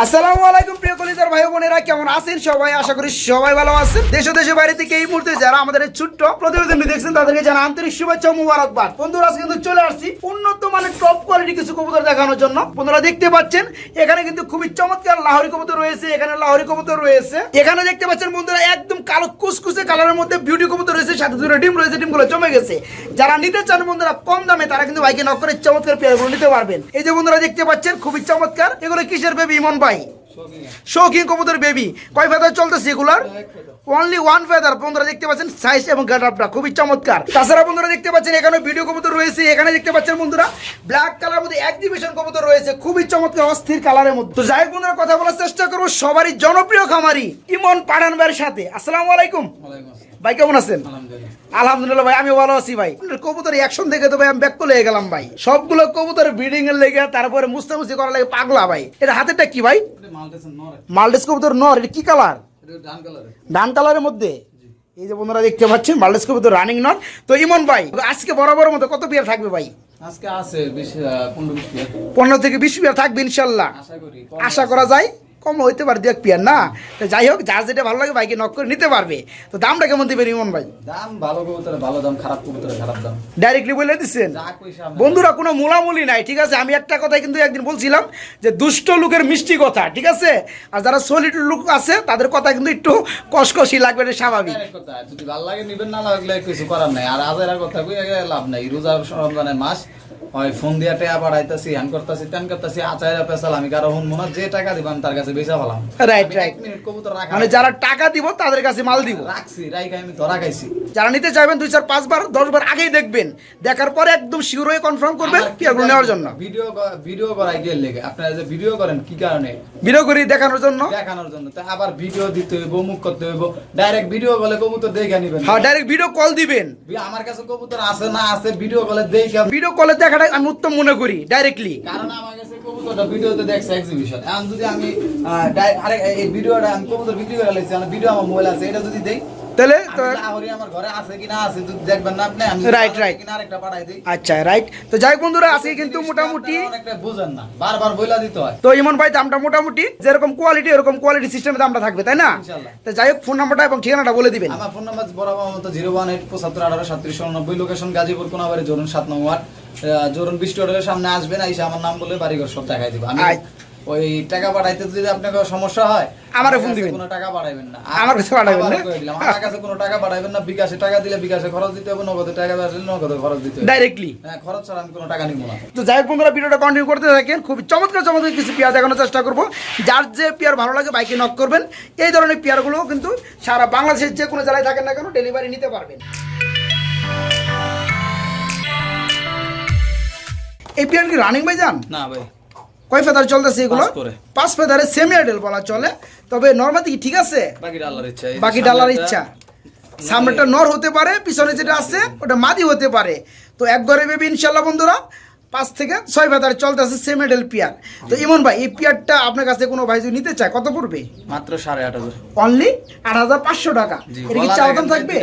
আসসালামু আলাইকুম, প্রিয় কলিজার ভাই বোনেরা, কেমন আছেন সবাই? আশা করি সবাই ভালো আছেন। দেশ ও দেশের বাইরে থেকে এই মুহূর্তে যারা আমাদের ছোট্ট প্রতিবেদনটি দেখছেন, তাদেরকে জানা আন্তরিক শুভেচ্ছা ও মুবারকবাদ। বন্ধুরা, আজকে কিন্তু চলে আসছি উন্নত মানের টপ কোয়ালিটি কিছু কবুতর দেখানোর জন্য। বন্ধুরা, দেখতে পাচ্ছেন, এখানে কিন্তু খুবই চমৎকার লাহরি কবুতর রয়েছে, এখানে লাহরি কবুতর রয়েছে। এখানে দেখতে পাচ্ছেন, বন্ধুরা, একদম কালো কুসকুসে কালারের মধ্যে বিউটি কবুতর রয়েছে, সাথে দুটো ডিম রয়েছে, ডিমগুলো জমে গেছে। যারা নিতে চান, বন্ধুরা, কম দামে তারা কিন্তু বাইকে নক করে চমৎকার পেয়ারগুলো নিতে পারবেন। এই যে বন্ধুরা, দেখতে পাচ্ছেন, খুবই চমৎকার। এগুলো কিসের বেবি ইমন ভাই। শৌখিন কবুতর বেবি কয় ফেদার চলতেছে এগুলার? অনলি ওয়ান ফেদার বন্ধুরা দেখতে পাচ্ছেন সাইজ এবং গাটাপটা খুবই চমৎকার। তাছাড়া বন্ধুরা দেখতে পাচ্ছেন এখানে ভিডিও কবুতর রয়েছে। এখানে দেখতে পাচ্ছেন বন্ধুরা ব্ল্যাক কালার মধ্যে এক্সিবিশন কবুতর রয়েছে। খুবই চমৎকার, অস্থির কালারের মধ্যে। যাই বন্ধুরা, কথা বলার চেষ্টা করব। সবারই জনপ্রিয় খামারি ইমন পাঠান ভাইয়ের সাথে। আসসালামু আলাইকুম। ভাই কেমন আছেন? আলহামদুলিল্লাহ। ভাই আমি ভালো আছি ভাই। কবুতর অ্যাকশন দেখে তো ভাই আমি ব্যাক করে গেলাম ভাই। সবগুলো কবুতর ব্রিডিং এর লেগে তারপরে মুস্তামুস্তি করার লাগে পাগলা ভাই। এটা হাতেরটা কি ভাই? মালডেস কবুতর নর এটা কি কালার ডান কালারের মধ্যে? এই যে বন্ধুরা দেখতে পাচ্ছেন মালডেস কবুতর রানিং নর। তো ইমন ভাই আজকে বরাবর মতো কত বিয়ার থাকবে ভাই? আজকে আছে পনেরো থেকে বিশ বিয়ার থাকবে ইনশাল্লাহ। আশা করা যায়। কম হইতে পারে দু এক পিয়ার না? তো যাই হোক যার যেটা ভালো লাগে বাইকে নক করে নিতে পারবে। তো দামটা কেমন দিবেন ইমন ভাই? দাম ভালো কবুতরে ভালো দাম খারাপ কবুতরে খারাপ দাম। ডাইরেক্টলি বলে দিচ্ছেন? বন্ধুরা কোনো মূলামূলি নাই ঠিক আছে? আমি একটা কথাই কিন্তু একদিন বলছিলাম যে দুষ্ট লোকের মিষ্টি কথা ঠিক আছে? আর যারা সলিড লোক আছে তাদের কথা কিন্তু একটু কষকষি লাগবে এটা স্বাভাবিক। কথা, যদি ভালো লাগে নিবেন না লাগলে কিছু করার নাই। আর আজের কথা কই লাভ নাই। রোজার রমজানের মাস হয় ফোন দিয়া টেয়া বাড়াইতাছি হ্যান করতাছি তেন করতাছি আচাইরা পেছাল আমি কারও হন মনে যে টাকা দিবাম তার কাছে বেচা ভালাম Right, আমি right. এক মিনিট কবুতর রাখা মানে যারা টাকা দিব তাদের কাছে মাল দিব। রাখছি রাইখা আমি ধরা খাইছি। যারা নিতে চাইবেন দুই চার পাঁচবার দশবার আগেই দেখবেন। দেখার পরে একদম শিওর হয়ে কনফার্ম করবেন পিয়ারগুলো নেওয়ার জন্য। ভিডিও ভিডিও করাই গিয়ে লেগে। আপনারা যে ভিডিও করেন কি কারণে? ভিডিও করি দেখানোর জন্য। দেখানোর জন্য। তা আবার ভিডিও দিতে হইব মুখ করতে হইব। ডাইরেক্ট ভিডিও কলে কবুতর দেখে নিবেন। হ্যাঁ ডাইরেক্ট ভিডিও কল দিবেন। আমার কাছে কবুতর আছে না আছে ভিডিও কলে দেখে ভিডিও কলে দেখাটা আমি উত্তম মনে করি ডাইরেক্টলি কারণ আমার কাছে কবুতরটা ভিডিওতে দেখছে এক্সিবিশন এখন যদি আমি আহ, ডাই- এই ভিডিওটা আমি কবুতর বিক্রি করে লাইছি আমার ভিডিও আমার মোবাইল আছে এটা যদি দেই তাহলে তো আমি লাহোরি আমার ঘরে আছে কিনা আছে যদি দেখবেন না আপনি আমি Right, right. কিনা আরেকটা পাঠাই দিই। আচ্ছা রাইট তো যাই বন্ধুরা আজকে কিন্তু মোটামুটি আপনারা অনেকটা বুঝেন না বারবার বইলা দিতে তো ইমন ভাই দামটা মোটামুটি যেরকম কোয়ালিটি এরকম কোয়ালিটি সিস্টেমে দামটা থাকবে তাই না? তো যাই হোক ফোন নাম্বারটা এবং ঠিকানাটা বলে দিবেন। আমার ফোন নাম্বার বরাবর মতো জিরো ওয়ান এইট পঁচাত্তর আঠারো সাতত্রিশ উননব্বই লোকেশন গাজীপুর কোনাবাড়ি জোরন সাত নম্বর সামনে আসবেন আইসা আমার নাম বলে বাড়িঘর সব দেখাই দিব। আমি। ওই টাকা পাঠাইতে যদি আপনার সমস্যা হয় আমারে ফোন দিবেন। কোনো টাকা পাঠাইবেন না। আমার কাছে পাঠাইবেন না? আমার কাছে কোনো টাকা পাঠাইবেন না বিকাশে টাকা দিলে বিকাশে খরচ দিতে হবে নগদে টাকা দিলে নগদে খরচ দিতে হবে। ডাইরেক্টলি হ্যাঁ খরচ ছাড়া আমি কোনো টাকা নিব না। তো যাই হোক বন্ধুরা ভিডিওটা কন্টিনিউ করতে থাকেন। খুব চমৎকার চমৎকার কিছু পেয়ার দেখানোর চেষ্টা করব। যার যে পেয়ার ভালো লাগে বাইকে নক করবেন। এই ধরনের পেয়ারগুলো কিন্তু সারা বাংলাদেশের যে কোনো জেলায় থাকেন না কেন ডেলিভারি নিতে পারবেন। এই পেয়ার কি রানিং ভাই যান? না ভাই। কয় ফেদার চলতেছে এগুলো? পাঁচ ফেদারে সেমি আইডেল বলা চলে। তবে নর্মাল কি ঠিক আছে? বাকি আল্লাহর ইচ্ছা বাকি ডালার ইচ্ছা। সামনেটা নর হতে পারে পিছনে যেটা আছে ওটা মাদি হতে পারে। তো এক ঘরে বেবি ইনশাল্লাহ বন্ধুরা পাঁচ থেকে ছয় ভেতার চলতেছে সেম মেডেল পিয়ার। তো ইমন ভাই এই পিয়ারটা আপনার কাছে কোনো ভাই যদি নিতে চায় কত পড়বে? মাত্র সাড়ে আট হাজার। অনলি আট হাজার পাঁচশো টাকা। এটা কি চাওয়া থাকবে?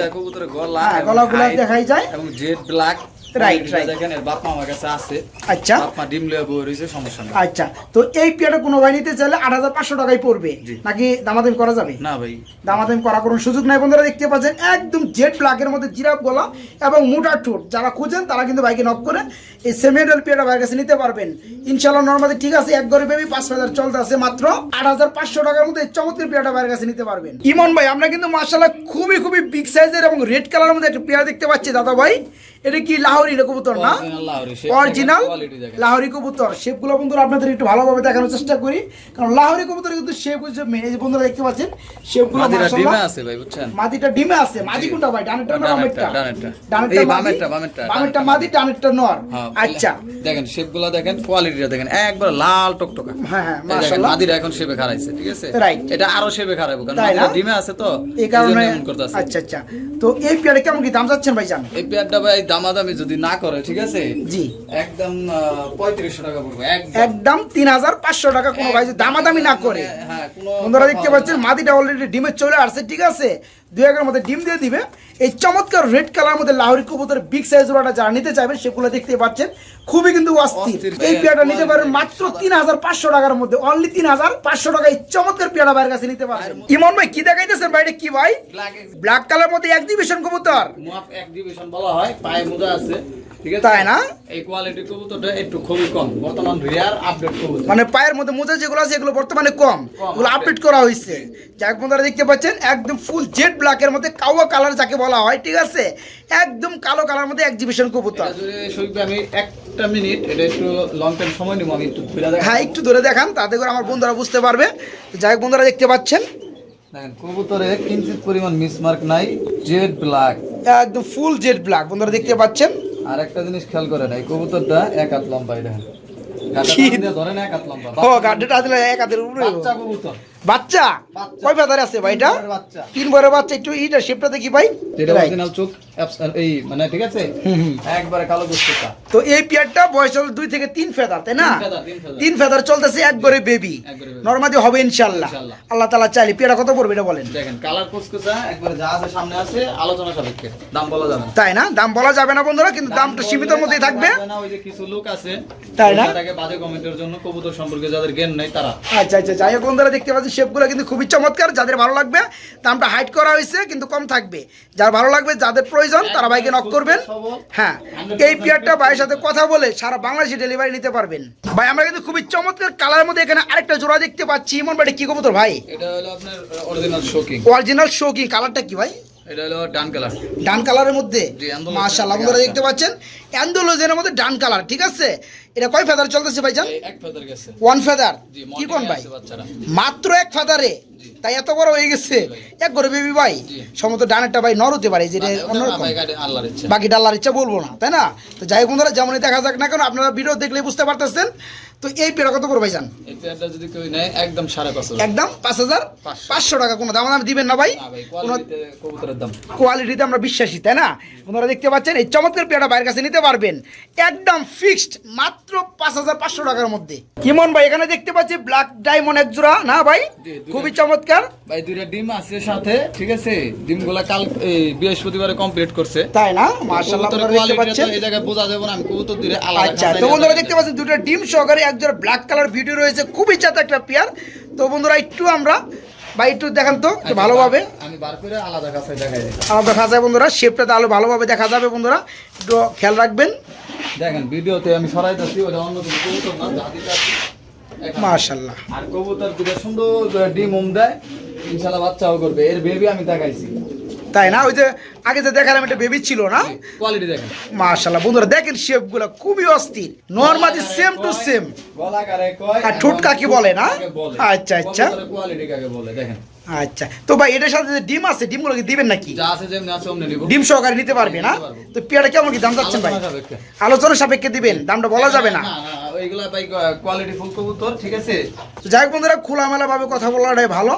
গলা হ্যাঁ, গলাগুলা দেখাই যায়। এবং জেড ব্ল্যাক Right, right. দেখেন এর বাপ মা আমার কাছে আছে। আচ্ছা। বাপ মা ডিম লিয়ে বই রয়েছে সমস্যা নেই। আচ্ছা তো এই পিয়ারটা কোনো ভাই নিতে চাইলে আট হাজার পাঁচশো টাকায় পড়বে। নাকি দামাদামি করা যাবে? না ভাই। দামাদামি করার কোনো সুযোগ নাই বন্ধুরা দেখতে পাচ্ছেন একদম জেড ব্ল্যাকের মধ্যে জিরাফ গলা এবং মোটা ঠোঁট। যারা খুঁজেন তারা কিন্তু নক করে এই সেমিডাল পিয়াটা বাইরের কাছে নিতে পারবেন। ইনশাল্লাহ নর্মালি ঠিক আছে এক ঘরে বেবি পাঁচ হাজার চলতে আছে মাত্র আট হাজার পাঁচশো টাকার মধ্যে এই চমৎকার পেয়ারটা কাছে নিতে পারবেন। ইমন ভাই আমরা কিন্তু মার্শাল্লাহ খুবই খুবই বিগ সাইজের এবং রেড কালারের মধ্যে একটা পেয়ার দেখতে পাচ্ছি দাদা ভাই। এটা কি লাহোরি না কবুতর না? অরিজিনাল। লাহোরি কবুতর। শেপগুলো বন্ধুরা আপনাদের একটু ভালোভাবে দেখানোর চেষ্টা করি। কারণ লাহোরি কবুতর কিন্তু শেপ হচ্ছে মেন এই বন্ধুরা দেখতে পাচ্ছেন শেপগুলো ডিমে আছে ভাই বুঝছেন? মাদিটা ডিমে আছে। মাদি কোনটা ভাই? ডানেরটা না ডানেরটা, বামেরটা? ডানেরটা। মাদি, বামেরটা, বামেরটা, বামেরটা ডানেরটা। মাদি ডানেরটা নর। হ্যাঁ, আচ্ছা। দেখেন শেপগুলো দেখেন কোয়ালিটিটা দেখেন একবার লাল টকটকা। হ্যাঁ, হ্যাঁ, মাশাআল্লাহ। মাদিরা এখন শেপে খারাইছে ঠিক আছে? Right. এটা আরও শেপে খারাইবো কারণ ডিমে আছে তো এই কারণে আচ্ছা আচ্ছা। তো এই পেয়ারে কেমন কি দাম যাচ্ছেন ভাই জান এই পেয়ারটা ভাই দামাদামি যদি না করে ঠিক আছে? জি। একদম পঁয়ত্রিশশো টাকা পড়বে একদম। তিন হাজার পাঁচশো টাকা কোনো ভাই যদি দামাদামি না করে। হ্যাঁ বন্ধুরা দেখতে পাচ্ছেন মাদিটা অলরেডি ডিমে চলে আসছে ঠিক আছে? দুই একের মধ্যে ডিম দিয়ে দিবে। এই চমৎকার রেড কালার মধ্যে লাহোরি কবুতর বিগ সাইজ জোড়াটা যারা নিতে চাইবেন সেগুলো দেখতে পাচ্ছেন খুবই কিন্তু অস্থির। এই পেয়ারটা নিতে পারেন মাত্র তিন হাজার পাঁচশো টাকার মধ্যে অনলি তিন হাজার পাঁচশো টাকা এই চমৎকার পেয়ারা ভাইয়ের কাছে নিতে পারবেন। ইমন ভাই কি দেখাইতেছেন বাইরে কি ভাই? ব্ল্যাক কালার মধ্যে এক্সিবিশন কবুতর। এক্সিবিশন বলা হয় মোজা আছে ঠিক আছে? তাই না? এই কোয়ালিটি কবুতরটা একটু খুবই কম। বর্তমান রিয়ার আপডেট কবুতর। মানে পায়ের মধ্যে মোজা যেগুলো আছে এগুলো বর্তমানে কম। এগুলো আপডেট করা হয়েছে যাক বন্ধুরা দেখতে পাচ্ছেন একদম ফুল জেড ব্ল্যাকের মধ্যে কাওয়া কালার যাকে বলা হয় ঠিক আছে? একদম কালো কালার মধ্যে এক্সিবিশন কবুতর। আমি একটা মিনিট এটা একটু লং টাইম সময় নিব আমি একটু হ্যাঁ একটু ধরে দেখান তাতে করে আমার বন্ধুরা বুঝতে পারবে। যাই বন্ধুরা দেখতে পাচ্ছেন। দেখেন কবুতরে কিঞ্চিত পরিমাণ মিসমার্ক নাই জেড ব্ল্যাক একদম ফুল জেড ব্ল্যাক বন্ধুরা দেখতে পাচ্ছেন? আর একটা জিনিস খেয়াল করে এই কবুতরটা এক হাত লম্বা এটা? ধরেন এক হাত লম্বা। ও গাড়িটা আসলে এক হাতের উপরে। বাচ্চা কবুতর। বাচ্চা। কয় ফেদার আছে ভাই এটা? তিন বছরের বাচ্চা। একটু এইটা শেপটা দেখি ভাই। এটা অরিজিনাল চোখ এই মানে ঠিক আছে? একবারে কালো গুস্তটা তো এই পেয়ারটা বয়স হলো দুই থেকে তিন ফেদার তাই না? তিন ফেদার, চলতেছে একবারে বেবি। নর্মালি হবে ইনশাল্লাহ ইনশাল্লাহ। আল্লাহ তালা চাইলে পেয়ারটা কত পড়বে এটা বলেন। দেখেন কালার কুচকুচা একবারে যা আছে সামনে আছে আলোচনা সাপেক্ষে। দাম বলা যাবে না। তাই না? দাম বলা যাবে না বন্ধুরা কিন্তু দামটা সীমিত মধ্যেই থাকবে। না, ওই যে কিছু লোক আছে তাই না? বাজে কমেন্টের জন্য কবুতর সম্পর্কে যাদের জ্ঞান নেই তারা। আচ্ছা আচ্ছা যাই হোক বন্ধুরা দেখতে পাচ্ছি শেপগুলো কিন্তু খুবই চমৎকার যাদের ভালো লাগবে দামটা হাইট করা হয়েছে কিন্তু কম থাকবে। যার ভালো লাগবে যাদের প্রয়োজন তারা ভাইকে নক করবেন। হ্যাঁ এই পেয়ারটা ভাইয়ের সাথে কথা বলে সারা বাংলাদেশে ডেলিভারি নিতে পারবেন। ভাই আমরা কিন্তু খুবই চমৎকার কালার মধ্যে এখানে আরেকটা জোড়া দেখতে পাচ্ছি। ইমন বাড়ি কি কবুতর ভাই? এটা হলো আপনার অরিজিনাল শোকিং অরিজিনাল শো কি কালারটা কি ভাই? এটা হলো ডান কালার। ডান কালারের মধ্যে? মাশাআল্লাহ দেখতে পাচ্ছেন? অ্যান্ডোলোজের মধ্যে ডান কালার ঠিক আছে? এটা কয় ফেদার চলতেছে ভাইজান? এক ফেদার গেছে। ওয়ান ফেদার কি কোন ভাই? মাত্র এক ফাদারে তাই এত বড় হয়ে গেছে? এক করে বেবি ভাই? জি। সমত ডানেরটা ভাই নর হতে পারে যেটা অন্যরকম। বাকি ডাল্লার ইচ্ছা। বলব না তাই না? তো যাই বন্ধুরা যেমনই দেখা যাক না কেন আপনারা ভিডিও দেখলে বুঝতে পারতেছেন তো এই পেটা কত করে ভাইজান? এই পেয়ারটা যদি কেউ নেয় একদম সাড়ে পাঁচ হাজার। একদম পাঁচ হাজার পাঁচশো। টাকা কোনো দাম দাম দিবেন না ভাই। কোনো কোয়ালিটিতে কবুতরের দাম। কোয়ালিটিতে আমরা বিশ্বাসী তাই না? আপনারা দেখতে পাচ্ছেন এই চমৎকার পেয়ারা বাইরের কাছে নিতে পারবেন। একদম ফিক্সড মাত্র পাঁচ হাজার পাঁচশো টাকার মধ্যে। কিমন ভাই এখানে দেখতে পাচ্ছি ব্ল্যাক ডায়মন্ড এক জোড়া না ভাই? খুবই চমৎকার। ভাই দুইটা ডিম আছে সাথে ঠিক আছে? ডিমগুলা কাল বৃহস্পতিবারে কমপ্লিট করছে। তাই না? আপনারা দেখতে পাচ্ছেন। এই জায়গায় বোঝা যাবে না আমি কবুতর আলাদা আচ্ছা তো বন্ধুরা দেখতে পাচ্ছেন দুটো ডিম সহকারে একজন ব্ল্যাক কালার ভিডিও রয়েছে খুবই চাতে একটা পেয়ার তো বন্ধুরা একটু আমরা বা একটু দেখান তো একটু আচ্ছা, ভালোভাবে। আমি বার করে আলাদা কাছে দেখাই আলাদা দেখা বন্ধুরা শেপটা তাহলে ভালোভাবে দেখা যাবে বন্ধুরা। একটু খেয়াল রাখবেন। দেখেন ভিডিওতে আমি সরাইতেছি ওটা অন্য কবুতর না। মার্শাল্লাহ আর কবুতর দুটো সুন্দর ডিম উম দেয় ইনশাল্লাহ বাচ্চাও করবে। এর বেবি আমি দেখাইছি। তাই না? ওই যে আগে যে দেখালাম একটা বেবি ছিল না? কোয়ালিটি দেখেন। মার্শাল্লাহ বন্ধুরা দেখেন শেপগুলো খুবই অস্থির। নর্মালি সেম টু সেম গলাকারে কয় আর ঠোঁট কাকে বলে না? আচ্ছা, আচ্ছা। কোয়ালিটি কাকে বলে দেখেন। আচ্ছা তো ভাই এটার সাথে যে ডিম আছে ডিমগুলো কি দিবেন নাকি? যা আছে যেমনি আছে অমনি নিব। ডিম সহকারে নিতে পারবে না? তো পেয়ারটা কেমন কি দাম যাচ্ছেন ভাই? আলোচনা সাপেক্ষে। দিবেন দামটা বলা যাবে না। না না ভাই কোয়ালিটি ফুল কবুতর ঠিক আছে? তো যাই হোক বন্ধুরা খোলামেলা ভাবে কথা বলাটাই ভালো।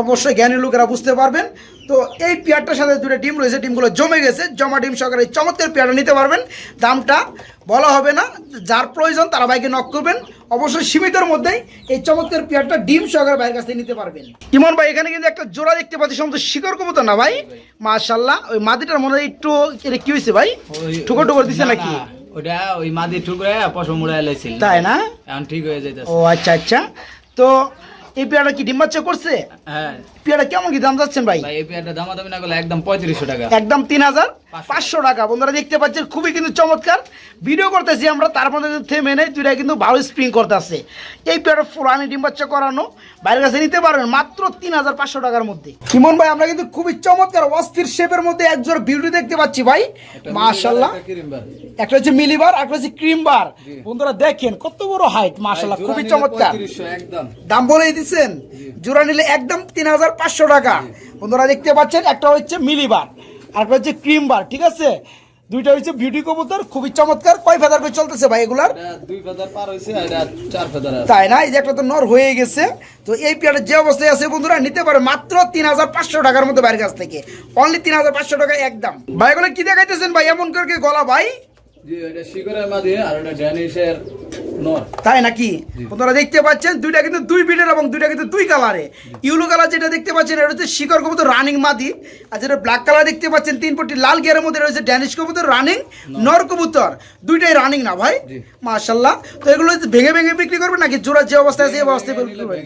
অবশ্যই জ্ঞানী লোকেরা বুঝতে পারবেন। তো এই পেয়ারটার সাথে দুটো ডিম রয়েছে ডিমগুলো জমে গেছে। জমা ডিম সহকারে এই চমৎকার পেয়ারটা নিতে পারবেন। দামটা বলা হবে না যার প্রয়োজন তারা বাইকে নক করবেন। অবশ্যই সীমিতের মধ্যেই এই চমৎকার পেয়ারটা ডিম সহকারে বাইরের কাছ থেকে নিতে পারবেন। ইমন ভাই এখানে কিন্তু একটা জোড়া দেখতে পাচ্ছি সমস্ত শিকড় কবুতর না ভাই? মাশাল্লাহ ওই মাদিটার মনে হয় একটু এটা কি হয়েছে ভাই? টুকর টুকর দিছে নাকি? ওটা ওই মাদি ঠুকরে পশম উড়াই তাই না? এখন ঠিক হয়ে যাইতেছে। ও আচ্ছা আচ্ছা। তো এই পেয়ারা কি ডিম বাচ্চা করছে? হ্যাঁ। কেমন কি দাম যাচ্ছেন ভাই? ভাই এই পেয়ারটা দামাদামি না করলে একদম পঁয়ত্রিশশো টাকা। একদম তিন হাজার পাঁচশো টাকা। বন্ধুরা দেখতে পাচ্ছেন খুবই কিন্তু চমৎকার। ভিডিও করতেছি আমরা কিন্তু থেমে নেই দুইটা কিন্তু ভালো স্প্রিং এই পেয়ারটা ফুরানি ডিম বাচ্চা করানো বাইরের কাছে নিতে পারবেন মাত্র তিন হাজার পাঁচশো টাকার মধ্যে। কিমন ভাই আমরা কিন্তু খুবই চমৎকার অস্থির শেপের মধ্যে একজোর বিউটি দেখতে পাচ্ছি ভাই। মাশাল্লাহ একটা একটা হচ্ছে মিলিবার একটা হচ্ছে ক্রিম বার বন্ধুরা দেখেন কত বড় হাইট মাশাল্লাহ খুবই চমৎকার। দাম বলেই দিচ্ছেন জোড়া নিলে একদম তিন হাজার পাঁচশো টাকা। বন্ধুরা দেখতে পাচ্ছেন একটা হচ্ছে মিলিবার আর একটা হচ্ছে ক্রিম বার ঠিক আছে? দুইটা হচ্ছে বিউটি কবুতর খুবই চমৎকার কয় ফেদার করে চলতেছে ভাই এগুলার? দুই ফেদার পার আর চার ফেদার আছে। তাই না? এই যে একটা তো নর হয়ে গেছে। তো এই পেয়ারের যে অবস্থায় আছে বন্ধুরা নিতে পারে মাত্র তিন হাজার পাঁচশো টাকার মধ্যে বাইরের কাছ থেকে। অনলি তিন হাজার পাঁচশো টাকা একদম। ভাই এগুলো কি দেখাইতেছেন ভাই? এমন করে কি গলা ভাই? জি এটা শিকরের মাঝে আর এটা ড্যানিশের তাই নাকি? আপনারা দেখতে পাচ্ছেন দুইটা কিন্তু দুই বিটের এবং দুইটা কিন্তু দুই কালারে ইউলো কালার যেটা দেখতে পাচ্ছেন এটা হচ্ছে শিকর কবুতর রানিং মাদি। আর যেটা ব্ল্যাক কালার দেখতে পাচ্ছেন তিন পট্টি লাল গিয়ারের মধ্যে রয়েছে ড্যানিশ কবুতর রানিং নর কবুতর। দুইটাই রানিং না ভাই? মার্শাল্লাহ তো এগুলো ভেঙে ভেঙে বিক্রি করবেন নাকি? জোড়ার যে অবস্থা আছে এই অবস্থায় বিক্রি করবেন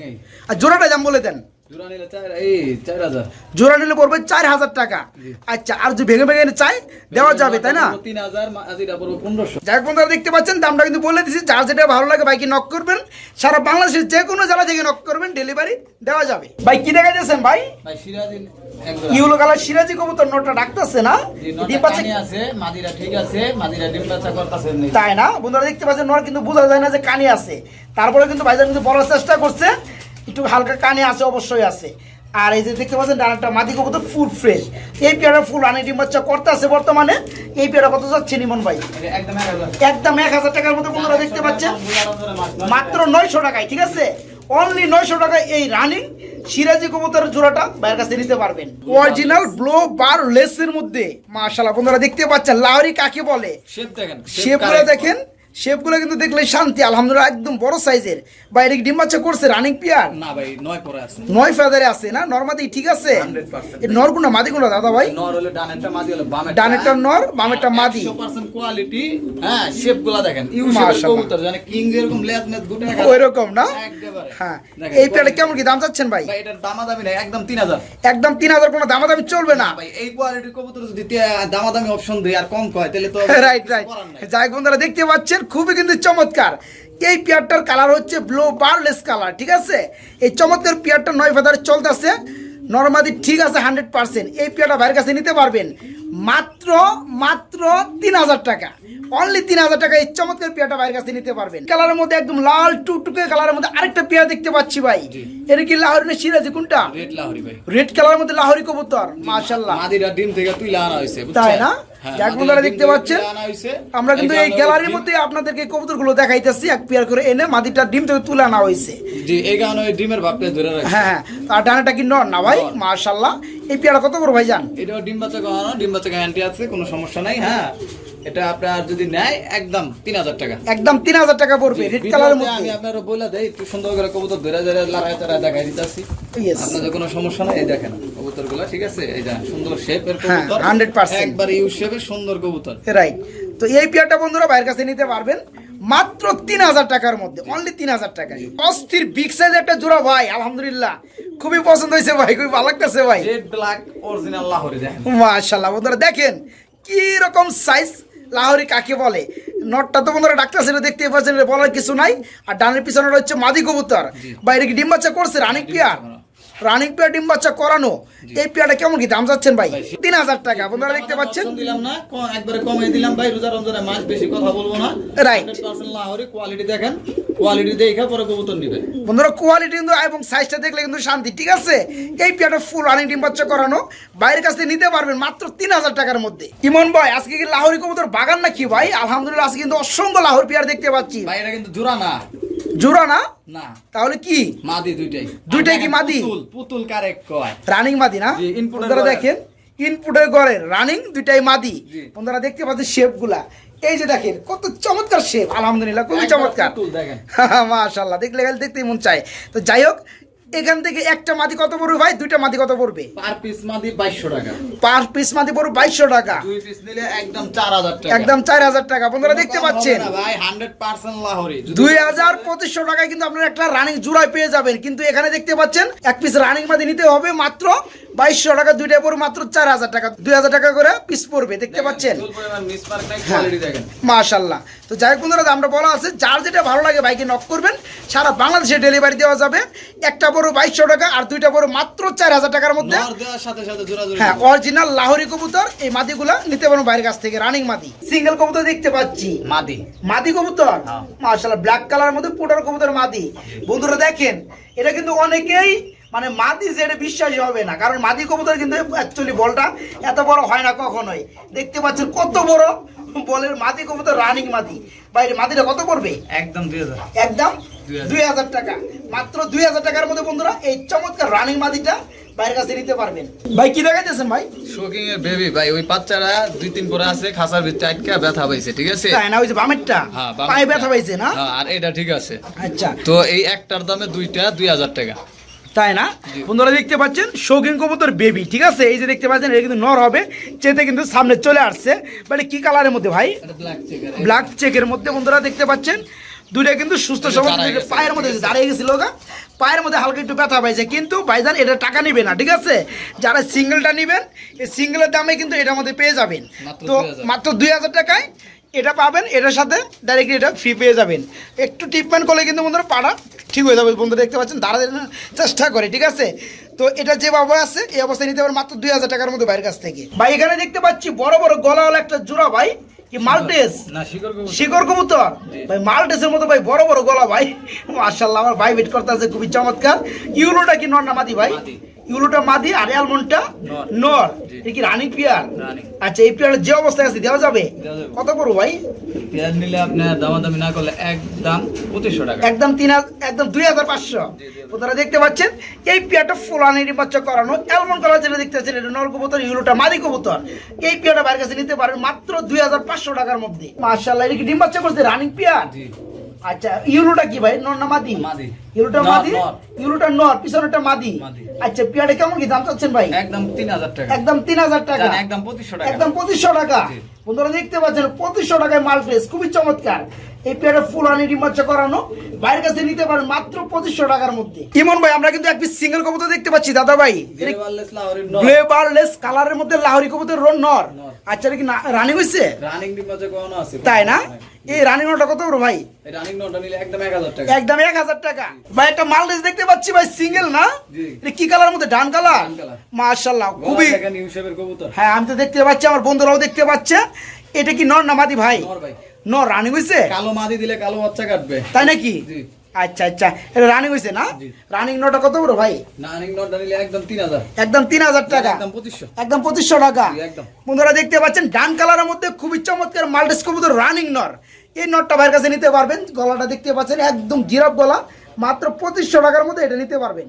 আর জোড়াটা দাম বলে দেন। জোড়া নিলে পড়বে চার হাজার টাকা। আচ্ছা আর যদি ভেঙে ভেঙে চাই দেওয়া যাবে তাই না? তিন হাজার আজিটা পড়ব পনেরোশো। যাই বন্ধুরা দেখতে পাচ্ছেন দামটা কিন্তু বলে দিচ্ছি যার যেটা ভালো লাগে বাইকে নক করবেন। সারা বাংলাদেশের যে কোনো জেলা থেকে নক করবেন ডেলিভারি দেওয়া যাবে। ভাই কি দেখা যাচ্ছেন ভাই? ভাই সিরাজি এক জোড়া। ইউলো কালার সিরাজি কবুতর নোটটা ডাকতেছে না? ডিম পাচ্ছে আছে মাদিরা ঠিক আছে মাদিরা ডিম বাচ্চা করতেছে তাই না? বন্ধুরা দেখতে পাচ্ছেন নর কিন্তু বোঝা যায় না যে কানি আছে। তারপরে কিন্তু ভাইজান কিন্তু বলার চেষ্টা করছে একটু হালকা কানে আছে অবশ্যই আছে। আর এই যে দেখতে পাচ্ছেন ডানাটা মাদি কবুতর ফুল ফ্রেশ এই পেয়ারা ফুল আনি ডিম বাচ্চা করতে আছে বর্তমানে। এই পেয়ারা কত যাচ্ছে নিমন ভাই? একদম এক হাজার। একদম এক হাজার টাকার মতো বন্ধুরা দেখতে পাচ্ছেন। মাত্র নয়শো টাকায় ঠিক আছে? অনলি নয়শো টাকায় এই রানিং সিরাজি কবুতরের জোড়াটা বাইরের কাছে নিতে পারবেন। অরিজিনাল ব্লো বার লেসের মধ্যে। মাশাআল্লাহ বন্ধুরা দেখতে পাচ্ছেন লাউরি কাকে বলে? শেপ দেখেন শেপগুলো দেখেন। শেপগুলো কিন্তু দেখলে শান্তি আলহামদুলিল্লাহ একদম বড় সাইজের। বাইরে ডিম বাচ্চা করছে রানিং পিয়ার না ভাই নয় পরে আছে। নয় ফেদারে আছে না? নর্মাদি ঠিক আছে? 100% এর নরগুনা মাদি গুলো দাদা ভাই? নর হলে ডানেরটা মাদি হলে বামেরটা। ডানেরটা নর, বামেরটা মাদি। 100% কোয়ালিটি হ্যাঁ শেপগুলা দেখেন ইউ শেপের কবুতর জানে কিং যেরকম লেজ মেজ গুটে রাখা ওই রকম না? একেবারে। হ্যাঁ। এই পেয়ারটা কেমন কি দাম চাচ্ছেন ভাই? ভাই এটার দামাদামি নাই একদম 3000 একদম তিন হাজার কোনো দামাদামি চলবে না। ভাই এই কোয়ালিটির কবুতর যদি তে- দামাদামি অপশন দেয় আর কম কয় তাহলে তো রাইট রাইট যাই বন্ধুরা দেখতে পাচ্ছেন খুবই কিন্তু চমৎকার। এই পেয়ারটার কালার হচ্ছে ব্লু বারলেস কালার ঠিক আছে? এই চমৎকার পেয়ারটা নয় ফেদার চলতেছে। নর্মাদি ঠিক আছে হান্ড্রেড পার্সেন্ট এই পেয়ারটা ভাইয়ের কাছে নিতে পারবেন। মাত্র মাত্র তিন হাজার টাকা। অনলি তিন হাজার টাকা এই চমৎকার পেয়ারটা ভাইয়ের কাছে নিতে পারবেন। কালারের মধ্যে একদম লাল টুকটুকে কালারের মধ্যে আরেকটা পেয়ার দেখতে পাচ্ছি ভাই। এটা কি লাহরি না সিরাজি কোনটা? রেড লাহরি ভাই। রেড কালারের মধ্যে লাহরি কবুতর মাদিরা ডিম থেকে তুইলা আনা হইছে তাই না? হ্যাঁ, যাক বন্ধুরা দেখতে পাচ্ছেন? তুইলা আনা হইছে। আমরা কিন্তু এই কারণে গ্যালারির মধ্যে আপনাদেরকে কবুতরগুলো দেখাইতেছি এক পেয়ার করে এনে মাদিটা ডিম থেকে তুলে আনা হয়েছে জি এই কারণে ওই ডিমের ভাবটা ধরে রাখছে। হ্যাঁ হ্যাঁ। আর ডানাটা কি নর? না ভাই এই পেয়ারা কত বড় ভাই যান এটা ডিম বাচ্চা করানো ডিম বাচ্চা গ্যারান্টি আছে কোনো সমস্যা নাই হ্যাঁ। এটা আপনার যদি নেয় একদম তিন হাজার টাকা। একদম তিন হাজার টাকা পড়বে রেড কালারের আমি মধ্যে। আপনার বলে দেই একটু সুন্দর করে কবুতর ধরে ধরে লড়াই তারা দেখাই দিতেছি। আপনাদের কোনো সমস্যা নাই এই দেখেন ঠিক আছে? এই দেখেন সুন্দর শেপের হ্যাঁ, কবুতর। 100% একবার ইউ শেপের সুন্দর কবুতর। রাইট তো এই পেয়ারটা বন্ধুরা বাইরের কাছে নিতে পারবেন মাত্র তিন হাজার টাকার মধ্যে অনলি তিন হাজার টাকা অস্থির বিগ সাইজ একটা জোড়া ভাই আলহামদুলিল্লাহ। খুবই পছন্দ হয়েছে ভাই খুবই ভালো লাগতেছে ভাই। রেড ব্ল্যাক অরিজিনাল লাহোরি দেখেন। মাশাল্লাহ বন্ধুরা দেখেন কি রকম সাইজ লাহোরি কাকে বলে? নটটা তো বন্ধুরা ডাক্তার সেটা দেখতে পাচ্ছেন বলার কিছু নাই। আর ডানের পিছনে হচ্ছে মাদি কবুতর। বাইরে কি ডিম বাচ্চা করছে রানিক পিয়ার রানিক পিয়ার ডিম বাচ্চা করানো এই পিয়ারটা কেমন কি দাম যাচ্ছেন ভাই? তিন হাজার টাকা বন্ধুরা দেখতে পাচ্ছেন? দিলাম না একবারে দিলাম ভাই রোজা রমজানে মাছ বেশি কথা বলব না. 100% লাহোরি কোয়ালিটি দেখেন কোয়ালিটি দেখে পরে কবুতর নিবেন। বন্ধুরা কোয়ালিটি কিন্তু এবং সাইজটা দেখলে কিন্তু শান্তি ঠিক আছে? এই পেয়ারটা ফুল রানিং ডিম বাচ্চা করানো বাইরের কাছ থেকে নিতে পারবেন মাত্র তিন হাজার টাকার মধ্যে। ইমন ভাই আজকে কি লাহোরি কবুতর বাগান নাকি ভাই? আলহামদুলিল্লাহ আজকে কিন্তু অসংখ্য লাহোর পেয়ার দেখতে পাচ্ছি। ভাই এটা কিন্তু জোড়া না। জোড়া না? না। তাহলে কি? মাদি দুইটাই। দুইটাই কি মাদি? পুতুল পুতুল কারেক্ট কয়? রানিং মাদি না? ঘরে। দেখেন ইনপুটের ঘরে রানিং দুইটাই মাদি। আপনারা দেখতে পাচ্ছেন শেপগুলা এই যে দেখেন কত চমৎকার শেপ। আলহামদুলিল্লাহ খুবই চমৎকার। মাশাল্লাহ দেখলে গেলে দেখতেই মন চায়। তো যাই হোক এখান থেকে একটা মাদি কত পড়বে ভাই? দুইটা মাদি কত পড়বে? পার পিস মাদি 2200 টাকা। পার পিস মাদি পড়বে বাইশশো টাকা। দুই পিস নিলে একদম 4000 টাকা। একদম চার হাজার টাকা। বন্ধুরা দেখতে পাচ্ছেন? ভাই 100% লাহোরি। যদি- দুই হাজার পঁচিশশো টাকায় কিন্তু আপনারা একটা রানিং জোড়ায় পেয়ে যাবেন। কিন্তু এখানে দেখতে পাচ্ছেন এক পিস রানিং মাদি নিতে হবে মাত্র বাইশশো টাকা। দুইটা পড়বে মাত্র চার হাজার টাকা। দুই হাজার টাকা করে পিস পড়বে দেখতে পাচ্ছেন? চুল তো যাই হোক বন্ধুরা আমরা বলা আছে যার যেটা ভালো লাগে বাইকে নক করবেন সারা বাংলাদেশে ডেলিভারি দেওয়া যাবে। একটা বড় বাইশশো টাকা আর দুইটা বড় মাত্র চার হাজার টাকার মধ্যে। হ্যাঁ অরিজিনাল লাহোরি কবুতর এই মাদিগুলা নিতে পারব বাইরের কাছ থেকে রানিং মাদি। সিঙ্গেল কবুতর দেখতে পাচ্ছি। মাদি। মাদি কবুতর। মাশাআল্লাহ ব্ল্যাক কালার মধ্যে পোটার কবুতর মাদি। বন্ধুরা দেখেন এটা কিন্তু অনেকেই মানে মাদি যে এটা বিশ্বাসই হবে না কারণ মাদি কবুতর কিন্তু অ্যাকচুয়ালি বলটা এত বড় হয় না কখনোই। দেখতে পাচ্ছেন কত বড় বলের মাদি কবুতর রানিং মাদি বাইরে মাদিটা কত পড়বে? একদম 2000 একদম? 2000 দুই হাজার টাকা। মাত্র দুই হাজার টাকার মধ্যে বন্ধুরা এই চমৎকার রানিং মাদিটা বাইরের কাছে নিতে পারবেন। ভাই কি দেখাইতেছেন ভাই? শোকিং এর বেবি ভাই ওই বাচ্চারা দুই তিন করে আছে খাসার ভিতরে আটকা ব্যথা পাইছে ঠিক আছে? তাই না? ওই যে বামেরটা? হ্যাঁ, পায়ে ব্যথা পাইছে না? হ্যাঁ, আর এটা ঠিক আছে। আচ্ছা। তো এই একটার দামে দুইটা দুই হাজার টাকা। তাই না? বন্ধুরা দেখতে পাচ্ছেন শৌখিন কবুতর বেবি ঠিক আছে? এই যে দেখতে পাচ্ছেন এটা কিন্তু নর হবে চেতে কিন্তু সামনে চলে আসছে। বাট কি কালারের মধ্যে ভাই? ব্ল্যাক চেকের মধ্যে বন্ধুরা দেখতে পাচ্ছেন দুইটা কিন্তু সুস্থ সবল পায়ের মধ্যে দাঁড়িয়ে গেছিল গা। পায়ের মধ্যে হালকা একটু ব্যথা পাইছে কিন্তু ভাইজান এটা টাকা নিবে না ঠিক আছে? যারা সিঙ্গেলটা নেবেন এই সিঙ্গেলের দামে কিন্তু এটার মধ্যে পেয়ে যাবেন। তো মাত্র দুই হাজার টাকায় এটা পাবেন এটার সাথে ডাইরেক্টলি এটা ফ্রি পেয়ে যাবেন। একটু ট্রিটমেন্ট করলে কিন্তু বন্ধুরা পাড়া ঠিক হয়ে যাবে বন্ধুরা দেখতে পাচ্ছেন দাঁড়াতে চেষ্টা করে ঠিক আছে? তো এটা যে বাবা আছে এই অবস্থায় নিতে পারেন মাত্র দুই হাজার টাকার মতো বাইরের কাছ থেকে। ভাই এখানে দেখতে পাচ্ছি বড় বড় গলাওয়ালা একটা জোড়া ভাই। কি মাল্টেস? শিকড় কবুতর। ভাই মাল্টেসের মতো ভাই বড় বড় গলা ভাই। মার্শাল্লাহ আমার ভাই বেট করতে আছে খুবই চমৎকার। কি নর না মাদি ভাই? মাদি। আর অ্যালমন্ডটা নর। কি রানিং পিয়ার? আচ্ছা এই পিয়ারের যে অবস্থায় আছে দেওয়া যাবে? কত করব ভাই? পেঁয়াজ নিলে আপনার দামাদামি না করলে একদম পঁচিশশো টাকা। একদম তিন হাজার একদম দুই হাজার পাঁচশো। আপনারা দেখতে পাচ্ছেন এই পেয়ারটা করানো যেটা দেখতে পাচ্ছেন এটা নর কবুতর ইউলোটা মাদি কবুতর। এই পেয়ারটা বাইরের কাছে নিতে পারেন মাত্র দুই হাজার পাঁচশো টাকার মধ্যে। মার্শাল্লাহ এটা কি ডিম বাচ্চা করছে? Running pair? আচ্ছা ইউলোটা কি ভাই? নর না মাদি। ইউলোটা মাদি। ইউলোটা নর পিছনেরটা মাদি। আচ্ছা পেয়ারে কেমন কি দাম চাচ্ছেন ভাই? একদম তিন হাজার টাকা। একদম তিন হাজার টাকা। একদম পঁচিশশো টাকা। একদম পঁচিশশো টাকা। বন্ধুরা দেখতে পাচ্ছেন পঁচিশশো টাকায় মাল ড্রেস খুবই চমৎকার। এই পেয়ারে ফুল আনি ডিমাচ্চা করানো। বাইরের কাছে নিতে পারেন মাত্র পঁচিশশো টাকার মধ্যে। ইমন ভাই আমরা কিন্তু এক পিস সিঙ্গেল কবুতর দেখতে পাচ্ছি দাদা ভাই। গ্লেবারলেস কালারের মধ্যে লাহরি কবুতর রন নর। আচ্ছা কি রানিং হয়েছে রানিং ডিম বাচ্চা কখনো আছে। তাই না? এই রানিং নটা কত বড় ভাই? রানিং নটা নিলে একদম এক হাজার টাকা। একদম এক হাজার টাকা। ভাই একটা মাল ড্রেস দেখতে পাচ্ছি ভাই সিঙ্গেল না? এটা কি কালার মধ্যে? ডান কালার ডান মার্শাল্লাহ খুবই খুবই নিউ শেপের কবুতর। হ্যাঁ আমি তো দেখতে পাচ্ছি আমার বন্ধুরাও দেখতে পাচ্ছে। এটা কি নর না মাদি ভাই? নর রানিং হয়েছে কালো মাদি দিলে কালো বাচ্চা কাটবে। তাই নাকি? আচ্ছা আচ্ছা। এটা রানিং হয়েছে না। রানিং নটা কত বড় ভাই? রানিং নটা নিলে একদম তিন হাজার। একদম তিন হাজার টাকা। একদম পঁচিশশো। একদম পঁচিশশো টাকা। একদম। বন্ধুরা দেখতে পাচ্ছেন ডান কালারের মধ্যে খুবই চমৎকার মাল্টিস কবুতর রানিং নর। এই নটটা ভাইয়ের কাছে নিতে পারবেন। গলাটা দেখতে পাচ্ছেন একদম জিরাফ গলা। মাত্র পঁচিশশো টাকার মধ্যে এটা নিতে পারবেন।